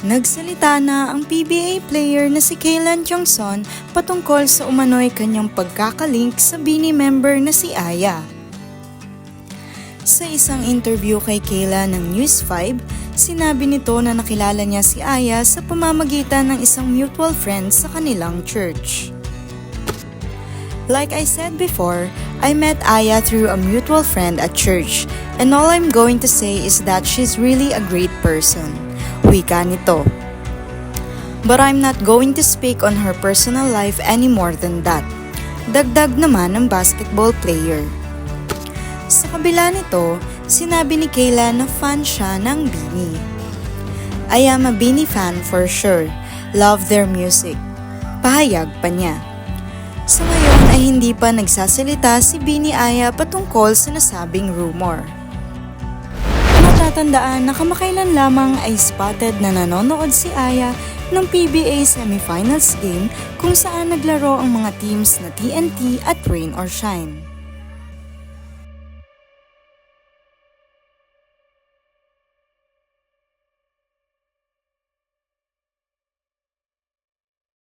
Nagsalita na ang PBA player na si Kaylan Johnson patungkol sa umano'y kanyang pagkakalink sa Bini member na si Aya. Sa isang interview kay Kayla ng News 5, sinabi nito na nakilala niya si Aya sa pamamagitan ng isang mutual friend sa kanilang church. Like I said before, I met Aya through a mutual friend at church, and all I'm going to say is that she's really a great person. Wika nito. But I'm not going to speak on her personal life any more than that. Dagdag naman ng basketball player. Sa kabila nito, sinabi ni Kayla na fan siya ng Bini. I am a Bini fan for sure. Love their music. Pahayag pa niya. Sa ngayon ay hindi pa nagsasalita si Bini Aya patungkol sa nasabing rumor. Matatandaan na kamakailan lamang ay spotted na nanonood si Aya ng PBA semifinals game kung saan naglaro ang mga teams na TNT at Rain or Shine.